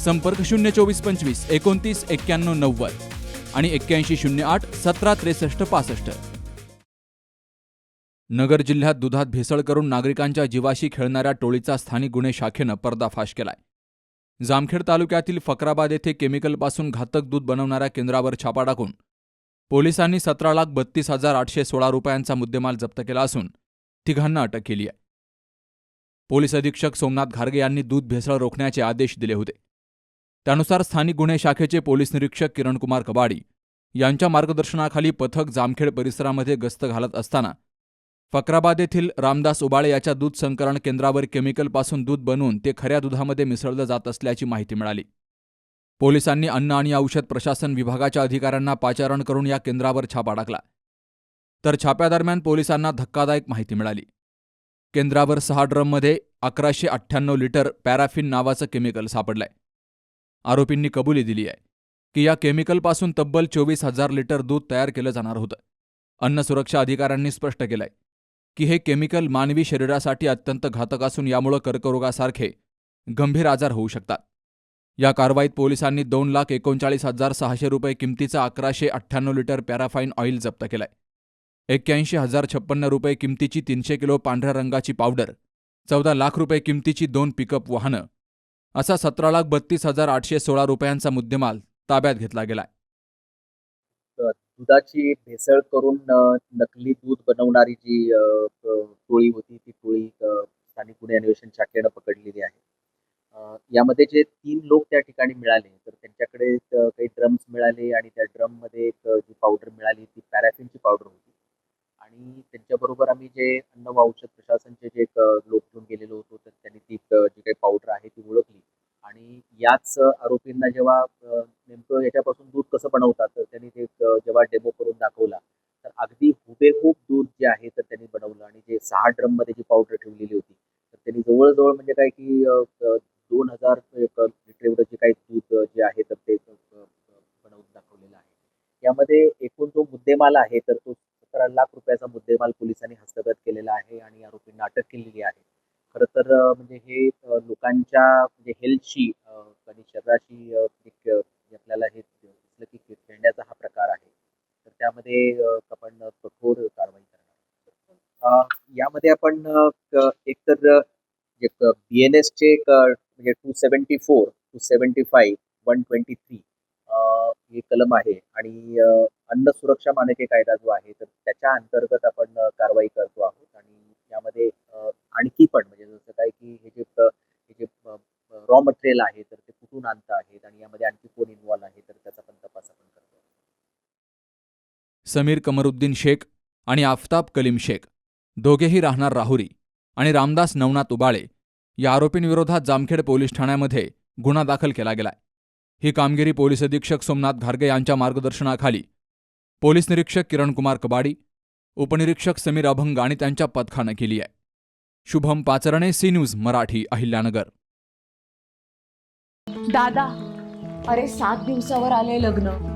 संपर्क शून्य चोवीस पंचवीस एकोणतीस एक्क्याण्णव नव्वद आणि एक्क्याऐंशी शून्य आठ सतरा त्रेसष्ट पासष्ट. नगर जिल्ह्यात दुधात भेसळ करून नागरिकांच्या जीवाशी खेळणाऱ्या टोळीचा स्थानिक गुन्हे शाखेनं पर्दाफाश केलाय. जामखेड तालुक्यातील फकराबाद येथे केमिकलपासून घातक दूध बनवणाऱ्या केंद्रावर छापा टाकून पोलिसांनी सतरा लाख बत्तीस हजार आठशे सोळा रुपयांचा मुद्देमाल जप्त केला असून तिघांना अटक केली आहे. पोलीस अधीक्षक सोमनाथ घारगे यांनी दूध भेसळ रोखण्याचे आदेश दिले होते. त्यानुसार स्थानिक गुन्हे शाखेचे पोलीस निरीक्षक किरणकुमार कबाडी यांच्या मार्गदर्शनाखाली पथक जामखेड परिसरामध्ये गस्त घालत असताना फकराबाद येथील रामदास उबाळे याच्या दूध संकलन केंद्रावर केमिकलपासून दूध बनवून ते खऱ्या दुधामध्ये मिसळलं जात असल्याची माहिती मिळाली. पोलिसांनी अन्न आणि औषध प्रशासन विभागाच्या अधिकाऱ्यांना पाचारण करून या केंद्रावर छापा टाकला. तर छाप्यादरम्यान पोलिसांना धक्कादायक माहिती मिळाली. केंद्रावर सहा ड्रममध्ये अकराशे अठ्ठ्याण्णव लिटर पॅराफिन नावाचं केमिकल सापडलंय. आरोपींनी कबुली दिली आहे की या केमिकलपासून तब्बल चोवीस हजार लिटर दूध तयार केलं जाणार होतं. अन्न सुरक्षा अधिकाऱ्यांनी स्पष्ट केलंय की हे केमिकल मानवी शरीरासाठी अत्यंत घातक असून यामुळं कर्करोगासारखे गंभीर आजार होऊ शकतात. या कारवाईत पोलिसांनी दोन लाख एकोणचाळीस हजार सहाशे रुपये किमतीचा अकराशे अठ्ठ्याण्णव लिटर पॅराफाईन ऑइल जप्त केलाय. एक्क्याऐंशी हजार छप्पन्न रुपये किमतीची तीनशे किलो पांढऱ्या रंगाची पावडर चौदा लाख रुपये किमतीची दोन पिकअप वाहनं असा सतरा लाख बत्तीस हजार आठशे सोळा रुपयांचा मुद्देमाल ताब्यात घेतला गेलाय. दुधाची भेसळ करून नकली दूध बनवणारी जी टोळी होती ती टोळी स्थानिक गुन्हे अन्वेषण शाखेनं पकडलेली आहे. यामध्ये जे तीन लोक त्या ठिकाणी मिळाले तर त्यांच्याकडे काही ड्रम्स मिळाले आणि त्या ड्रममध्ये एक जी पावडर मिळाली ती पॅराफिनची पावडर होती. आणि त्यांच्याबरोबर आम्ही जे अन्न व औषध प्रशासनचे जे एक, लोक घेऊन गेलेलो होतो तर त्यांनी ती जी काही पावडर आहे ती ओळखली आणि याच आरोपींना जेव्हा नेमकं याच्यापासून दूध कसं बनवतात तर त्यांनी ते जेव्हा डेमो करून दाखवला तर अगदी हुबेहूब दूध जे आहे तर त्यांनी बनवलं आणि जे सहा ड्रममध्ये जी पावडर ठेवलेली होती तर त्यांनी जवळजवळ म्हणजे काय की दोन हजार एक लिटर एवढं जे काही दूध जे आहे तर ते बनवून दाखवलेलं आहे. यामध्ये एकूण जो मुद्देमाल आहे तर तो सतरा लाख रुपयाचा मुद्देमाल पोलिसांनी हस्तगत केलेला आहे आणि आरोपींना अटक केलेली आहे. खरं तर म्हणजे हे लोकांच्या म्हणजे हेल्थशी आणि एक म्हणजे आपल्याला हे दिसलं की खेळण्याचा हा प्रकार आहे. तर त्यामध्ये आपण कठोर कारवाई करणार यामध्ये आपण एक तर एकतर बी एन एसचे म्हणजे two seventy four two seventy five one twenty three हे कलम आहे. आणि अन्न सुरक्षा मानके कायदा जो आहे तर त्याच्या अंतर्गत आपण कारवाई करतो आहोत. आणि यामध्ये आणखी पण म्हणजे जसं काय की हे जे हे जे रॉ मटेरियल आहे तर ते कुठून आणतं आहेत आणि यामध्ये आणखी कोण इन्व्हॉल्व आहे तर त्याचा पण तपास आपण करतो समीर कमरुद्दीन शेख आणि आफताब कलीम शेख. दोघेही राहणार राहुरी आणि रामदास नवनाथ उबाळे या आरोपींविरोधात जामखेड पोलीस ठाण्यामध्ये गुन्हा दाखल केला गेलाय. ही कामगिरी पोलीस अधीक्षक सोमनाथ घारगे यांच्या मार्गदर्शनाखाली पोलीस निरीक्षक किरणकुमार कबाडी उपनिरीक्षक समीर अभंग आणि त्यांच्या पथकानं केली आहे. Shubham Pacharne C news Marathi Ahilyanagar. दादा अरे सात दिवसावर आले लग्न.